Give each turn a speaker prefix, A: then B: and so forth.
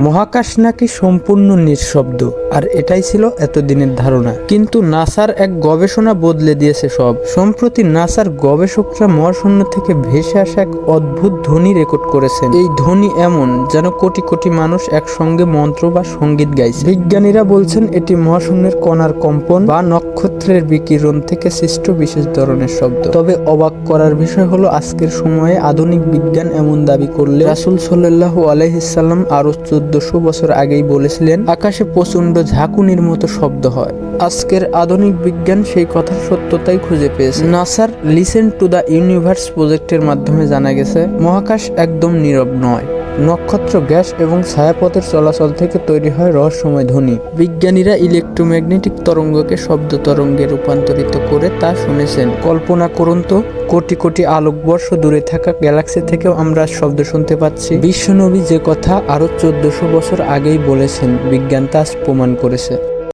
A: মহাকাশ নাকি সম্পূর্ণ নিঃশব্দ, আর এটাই ছিল এতদিনের ধারণা। কিন্তু নাসার এক গবেষণা বদলে দিয়েছে সব। সম্প্রতি নাসার গবেষকরা মহাশূন্য থেকে ভেসে আসা এক অদ্ভুত ধ্বনি রেকর্ড করেছেন। এই ধ্বনি এমন, যেন কোটি কোটি মানুষ একসঙ্গে মন্ত্র বা সংগীত গাইছে। বিজ্ঞানীরা বলছেন এটি মহাশূন্যের কণার কম্পন বা নক্ষত্রের বিকিরণ থেকে সৃষ্ট বিশেষ ধরনের শব্দ। তবে অবাক করার বিষয় হলো, আজকের সময়ে আধুনিক বিজ্ঞান এমন দাবি করলে রাসুল সাল্লাহ আলহিসাল্লাম আরও চোদ্দশো বছর আগেই বলেছিলেন, আকাশে প্রচণ্ড ঝাঁকুনির মতো শব্দ হয়। আজকের আধুনিক বিজ্ঞান সেই কথার সত্যতাই খুঁজে পেয়েছে। নাসার লিসেন টু দ্য ইউনিভার্স প্রজেক্টের মাধ্যমে জানা গেছে, মহাকাশ একদম নীরব নয়। নক্ষত্র গ্যাস এবং ছায়াপথের চলাচল থেকে তৈরি হয় রহস্যময় ধ্বনি। বিজ্ঞানীরা ইলেকট্রোম্যাগনেটিক তরঙ্গকে শব্দ তরঙ্গে রূপান্তরিত করে তা শুনেছেন। কল্পনা করুন তো, কোটি কোটি আলোকবর্ষ দূরে থাকা গ্যালাক্সি থেকেও আমরা শব্দ শুনতে পাচ্ছি। বিশ্বনবী যে কথা আরও চোদ্দশো বছর আগেই বলেছেন, বিজ্ঞান তা প্রমাণ করেছে।